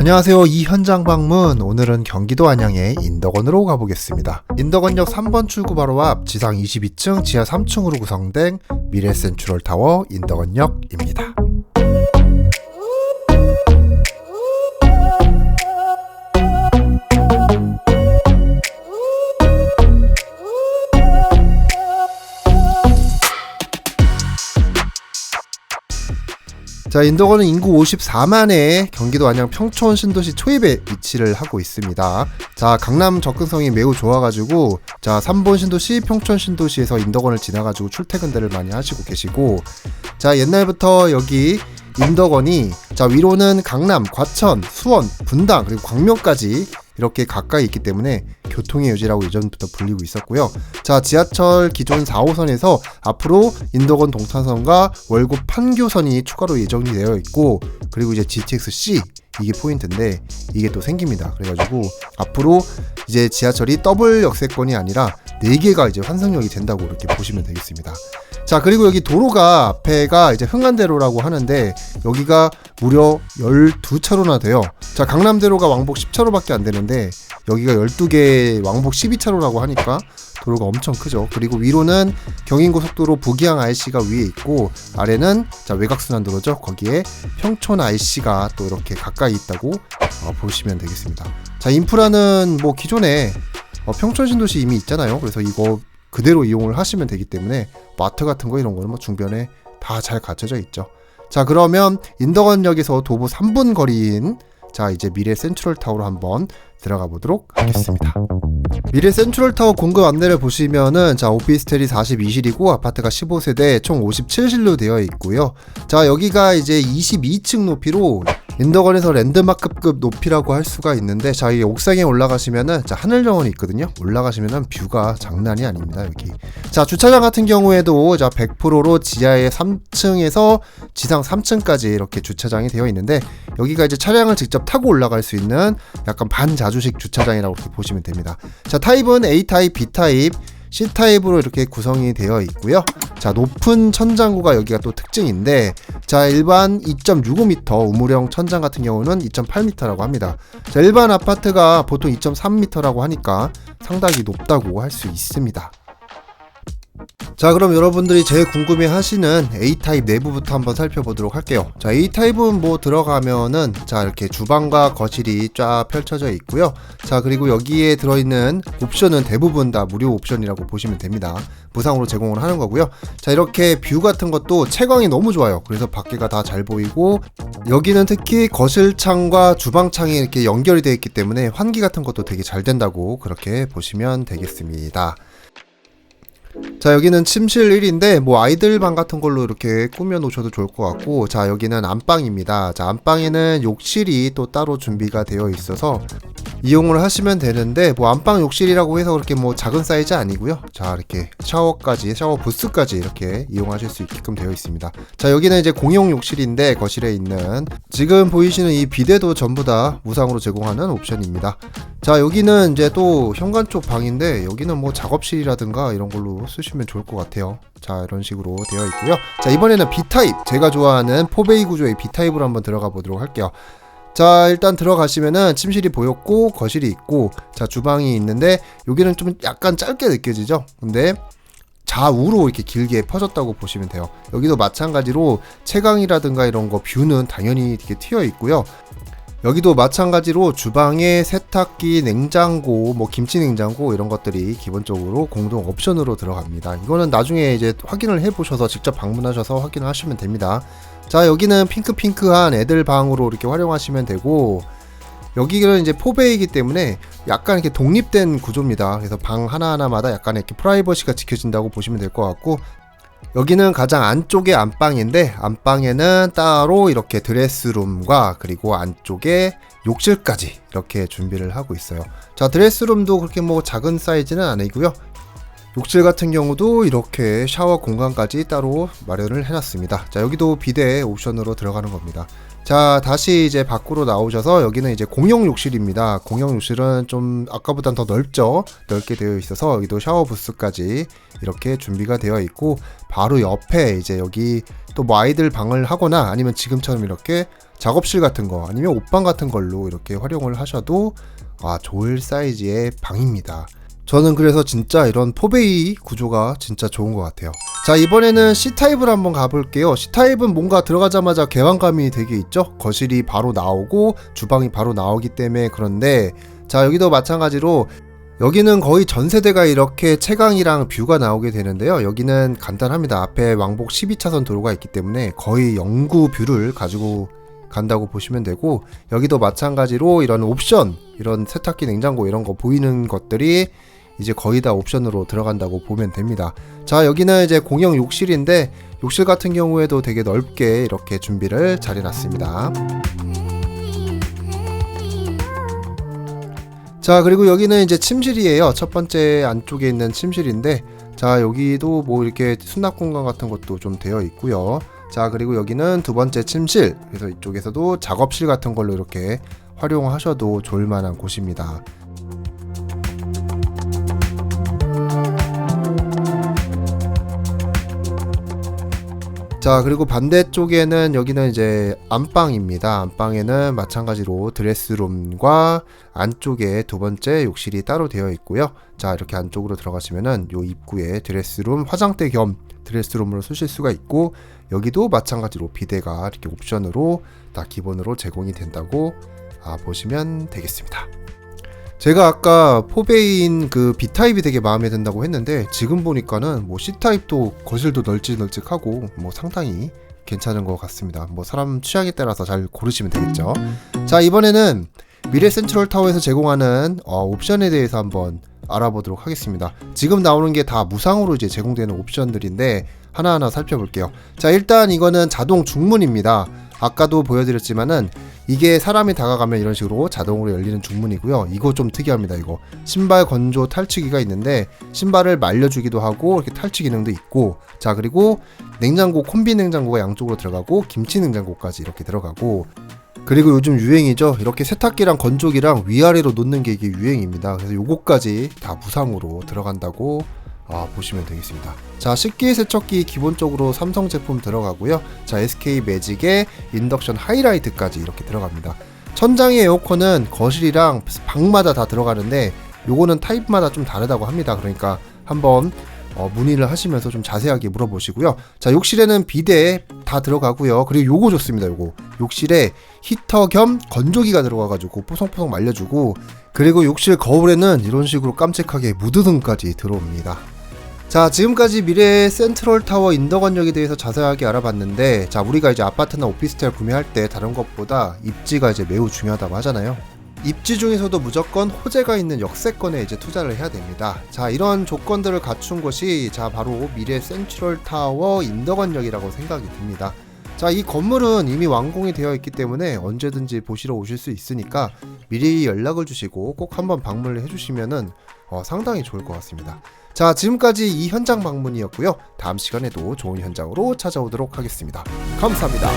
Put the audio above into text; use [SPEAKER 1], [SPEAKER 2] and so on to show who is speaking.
[SPEAKER 1] 안녕하세요. 이 현장 방문 오늘은 경기도 안양의 인덕원으로 가보겠습니다. 인덕원역 3번 출구 바로 앞 지상 22층 지하 3층으로 구성된 미래 센트럴 타워 인덕원역입니다. 자, 인덕원은 인구 54만의 경기도 안양 평촌 신도시 초입에 위치를 하고 있습니다. 자, 강남 접근성이 매우 좋아가지고, 자, 3번 신도시, 평촌 신도시에서 인덕원을 지나가지고 출퇴근들을 많이 하시고 계시고, 자, 옛날부터 여기 인덕원이, 자, 위로는 강남, 과천, 수원, 분당, 그리고 광명까지 이렇게 가까이 있기 때문에 교통의 요지라고 예전부터 불리고 있었고요. 자, 지하철 기존 4호선에서 앞으로 인덕원 동탄선과 월곡 판교선이 추가로 예정이 되어 있고 그리고 이제 GTX-C 이게 포인트인데 이게 또 생깁니다. 그래가지고 앞으로 이제 지하철이 더블 역세권이 아니라 4개가 이제 환승역이 된다고 이렇게 보시면 되겠습니다. 자, 그리고 여기 도로가 앞에가 이제 흥안대로라고 하는데 여기가 무려 12차로나 돼요. 자, 강남대로가 왕복 10차로밖에 안 되는데 여기가 12개 왕복 12차로라고 하니까 도로가 엄청 크죠. 그리고 위로는 경인고속도로 북이항 IC가 위에 있고 아래는 자 외곽순환도로죠. 거기에 평촌 IC가 또 이렇게 가까이 있다고 어, 보시면 되겠습니다. 자 인프라는 뭐 기존에 어, 평촌 신도시 이미 있잖아요. 그래서 이거 그대로 이용을 하시면 되기 때문에 마트 같은 거 이런 거는 뭐 중변에 다 잘 갖춰져 있죠. 자 그러면 인덕원역에서 도보 3분 거리인 자 이제 미래 센트럴 타워로 한번 들어가 보도록 하겠습니다. 미래 센트럴 타워 공급 안내를 보시면은 자 오피스텔이 42실이고 아파트가 15세대 총 57실로 되어 있고요. 자 여기가 이제 22층 높이로 인덕원에서 랜드마크급 높이라고 할 수가 있는데 자이 옥상에 올라가시면은 자 하늘 정원이 있거든요. 올라가시면은 뷰가 장난이 아닙니다 여기. 자 주차장 같은 경우에도 자 100%로 지하에 3층에서 지상 3층까지 이렇게 주차장이 되어 있는데 여기가 이제 차량을 직접 타고 올라갈 수 있는 약간 반자주식 주차장이라고 이렇게 보시면 됩니다. 자 타입은 A 타입, B 타입. C 타입으로 이렇게 구성이 되어 있고요. 자, 높은 천장구가 여기가 또 특징인데, 자, 일반 2.65m 우물형 천장 같은 경우는 2.8m라고 합니다. 자, 일반 아파트가 보통 2.3m라고 하니까 상당히 높다고 할 수 있습니다. 자 그럼 여러분들이 제일 궁금해 하시는 A타입 내부부터 한번 살펴보도록 할게요. 자 A타입은 뭐 들어가면은 자 이렇게 주방과 거실이 쫙 펼쳐져 있고요. 자 그리고 여기에 들어있는 옵션은 대부분 다 무료 옵션이라고 보시면 됩니다. 무상으로 제공을 하는 거고요. 자 이렇게 뷰 같은 것도 채광이 너무 좋아요. 그래서 밖에가 다 잘 보이고 여기는 특히 거실창과 주방창이 이렇게 연결이 되어 있기 때문에 환기 같은 것도 되게 잘 된다고 그렇게 보시면 되겠습니다 자 여기는 침실 1인데 뭐 아이들 방 같은 걸로 이렇게 꾸며 놓으셔도 좋을 것 같고 자 여기는 안방입니다. 자 안방에는 욕실이 또 따로 준비가 되어 있어서 이용을 하시면 되는데 뭐 안방 욕실이라고 해서 그렇게 뭐 작은 사이즈 아니고요. 자 이렇게 샤워까지 샤워 부스까지 이렇게 이용하실 수 있게끔 되어 있습니다. 자 여기는 이제 공용 욕실인데 거실에 있는 지금 보이시는 이 비데도 전부 다 무상으로 제공하는 옵션입니다. 자 여기는 이제 또 현관 쪽 방인데 여기는 뭐 작업실이라든가 이런 걸로 쓰시면 좋을 것 같아요. 자 이런 식으로 되어 있고요. 자 이번에는 B타입. 제가 좋아하는 포베이 구조의 B타입으로 한번 들어가 보도록 할게요 자 일단 들어가시면은 침실이 보였고 거실이 있고 자 주방이 있는데 여기는 좀 약간 짧게 느껴지죠? 근데 좌우로 이렇게 길게 퍼졌다고 보시면 돼요. 여기도 마찬가지로 채광이라든가 이런 거 뷰는 당연히 이렇게 튀어 있고요 여기도 마찬가지로 주방에 세탁기, 냉장고, 뭐 김치 냉장고 이런 것들이 기본적으로 공동 옵션으로 들어갑니다. 이거는 나중에 이제 확인을 해 보셔서 직접 방문하셔서 확인을 하시면 됩니다. 자, 여기는 핑크핑크한 애들 방으로 이렇게 활용하시면 되고 여기는 이제 포베이기 때문에 약간 이렇게 독립된 구조입니다. 그래서 방 하나하나마다 약간 이렇게 프라이버시가 지켜진다고 보시면 될 것 같고 여기는 가장 안쪽의 안방인데 안방에는 따로 이렇게 드레스룸과 그리고 안쪽에 욕실까지 이렇게 준비를 하고 있어요. 자 드레스룸도 그렇게 뭐 작은 사이즈는 아니고요. 욕실 같은 경우도 이렇게 샤워 공간까지 따로 마련을 해놨습니다. 자 여기도 비대 옵션으로 들어가는 겁니다. 자, 다시 이제 밖으로 나오셔서 여기는 이제 공용 욕실입니다. 공용 욕실은 좀 아까보단 더 넓죠? 넓게 되어 있어서 여기도 샤워 부스까지 이렇게 준비가 되어 있고 바로 옆에 이제 여기 또 뭐 아이들 방을 하거나 아니면 지금처럼 이렇게 작업실 같은 거 아니면 옷방 같은 걸로 이렇게 활용을 하셔도 아, 좋을 사이즈의 방입니다. 저는 그래서 진짜 이런 포베이 구조가 진짜 좋은 것 같아요. 자, 이번에는 C타입을 한번 가볼게요. C타입은 뭔가 들어가자마자 개방감이 되게 있죠? 거실이 바로 나오고 주방이 바로 나오기 때문에 그런데 자, 여기도 마찬가지로 여기는 거의 전 세대가 이렇게 채광이랑 뷰가 나오게 되는데요. 여기는 간단합니다. 앞에 왕복 12차선 도로가 있기 때문에 거의 영구 뷰를 가지고 간다고 보시면 되고 여기도 마찬가지로 이런 옵션, 이런 세탁기, 냉장고 이런 거 보이는 것들이 이제 거의 다 옵션으로 들어간다고 보면 됩니다. 자, 여기는 이제 공용 욕실인데 욕실 같은 경우에도 되게 넓게 이렇게 준비를 잘 해놨습니다. 자, 그리고 여기는 이제 침실이에요. 첫 번째 안쪽에 있는 침실인데 자, 여기도 뭐 이렇게 수납 공간 같은 것도 좀 되어 있고요. 자, 그리고 여기는 두 번째 침실. 그래서 이쪽에서도 작업실 같은 걸로 이렇게 활용하셔도 좋을 만한 곳입니다. 자 그리고 반대쪽에는 여기는 이제 안방입니다. 안방에는 마찬가지로 드레스룸과 안쪽에 두 번째 욕실이 따로 되어 있고요. 자 이렇게 안쪽으로 들어가시면은 요 입구에 드레스룸 화장대 겸 드레스룸으로 쓰실 수가 있고 여기도 마찬가지로 비데가 이렇게 옵션으로 다 기본으로 제공이 된다고 아, 보시면 되겠습니다 제가 아까 포베인 그 B타입이 되게 마음에 든다고 했는데 지금 보니까는 뭐 C타입도 거실도 널찍널찍하고 뭐 상당히 괜찮은 것 같습니다. 뭐 사람 취향에 따라서 잘 고르시면 되겠죠. 자 이번에는 미래 센트럴 타워에서 제공하는 어, 옵션에 대해서 한번 알아보도록 하겠습니다. 지금 나오는 게 다 무상으로 이제 제공되는 옵션들인데 하나하나 살펴볼게요. 자 일단 이거는 자동 중문입니다. 아까도 보여드렸지만은 이게 사람이 다가가면 이런 식으로 자동으로 열리는 중문이고요. 이거 좀 특이합니다. 이거 신발 건조 탈취기가 있는데 신발을 말려주기도 하고 이렇게 탈취 기능도 있고 자 그리고 냉장고 콤비 냉장고가 양쪽으로 들어가고 김치 냉장고까지 이렇게 들어가고 그리고 요즘 유행이죠. 이렇게 세탁기랑 건조기랑 위아래로 놓는 게 이게 유행입니다. 그래서 요거까지 다 무상으로 들어간다고 아, 보시면 되겠습니다. 자, 식기 세척기 기본적으로 삼성 제품 들어가고요. 자, SK 매직의 인덕션 하이라이트까지 이렇게 들어갑니다. 천장의 에어컨은 거실이랑 방마다 다 들어가는데 요거는 타입마다 좀 다르다고 합니다. 그러니까 한번 어, 문의를 하시면서 좀 자세하게 물어보시고요. 자, 욕실에는 비데 다 들어가고요. 그리고 요거 좋습니다. 요거 욕실에 히터 겸 건조기가 들어가가지고 뽀송뽀송 말려주고 그리고 욕실 거울에는 이런 식으로 깜찍하게 무드등까지 들어옵니다. 자 지금까지 미래 센트럴 타워 인덕원역에 대해서 자세하게 알아봤는데 자 우리가 이제 아파트나 오피스텔 구매할 때 다른 것보다 입지가 이제 매우 중요하다고 하잖아요. 입지 중에서도 무조건 호재가 있는 역세권에 이제 투자를 해야 됩니다. 자 이런 조건들을 갖춘 것이 자 바로 미래 센트럴 타워 인덕원역이라고 생각이 듭니다. 자 이 건물은 이미 완공이 되어 있기 때문에 언제든지 보시러 오실 수 있으니까 미리 연락을 주시고 꼭 한번 방문을 해주시면은 어, 상당히 좋을 것 같습니다. 자, 지금까지 이 현장 방문이었고요. 다음 시간에도 좋은 현장으로 찾아오도록 하겠습니다. 감사합니다.